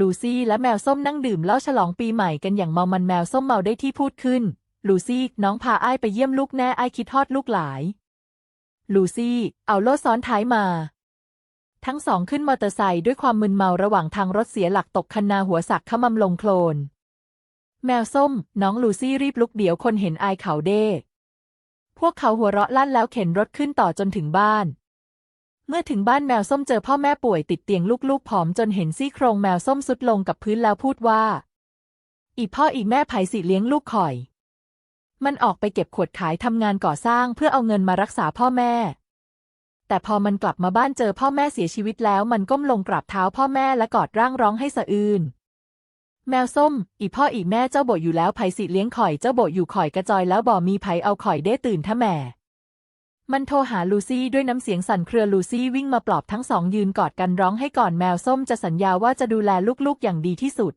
ลูซี่และแมวส้มนั่งดื่มเหล้าฉลองปีใหม่กันอย่างเมามันแมวส้มเมาได้ที่พูดขึ้น ลูซี่น้องพาไอ้ไปเยี่ยมลูกแน่อ้คิดทอดลูกหลาย ลูซี่ เอาโล่ซ้อนท้ายมา ทั้งสองขึ้นมอเตอร์ไซค์ด้วยความมึนเมาระหว่างทางรถเสียหลักตกคันนาหัวสักขมำลงโคลน แมวส้ม น้องลูซี่รีบลุกเดี๋ยวคนเห็นอายเขาเด้ พวกเขาหัวเราะลั่นแล้วเข็นรถขึ้นต่อจนถึงบ้าน เมื่อถึงบ้านแมวส้มเจอพ่อแม่ป่วยติดเตียงลูกๆผอมจนเห็นซี่โครงแมวส้มสุดลงกับพื้นแล้วพูดว่า อีพ่ออีแม่ไผ่สิเลี้ยงลูกข่อย มันออกไปเก็บขวดขายทำงานก่อสร้างเพื่อเอาเงินมารักษาพ่อแม่ แต่พอมันกลับมาบ้านเจอพ่อแม่เสียชีวิตแล้วมันก้มลงกราบเท้าพ่อแม่และกอดร่างร้องให้สะอื้นแมวส้ม อีพ่ออีแม่เจ้าโบอยู่แล้วไผ่สิเลี้ยงข่อยเจ้าโบอยู่ข่อยกระจอยแล้วบ่มีไผ่เอาข่อยได้ตื่นท่าแหม่ มันโทรหาลูซี่ด้วยน้ำเสียงสั่นเครือลูซี่วิ่งมาปลอบทั้งสองยืนกอดกันร้องให้ก่อนแมวส้มจะสัญญาว่าจะดูแลลูกๆอย่างดีที่สุด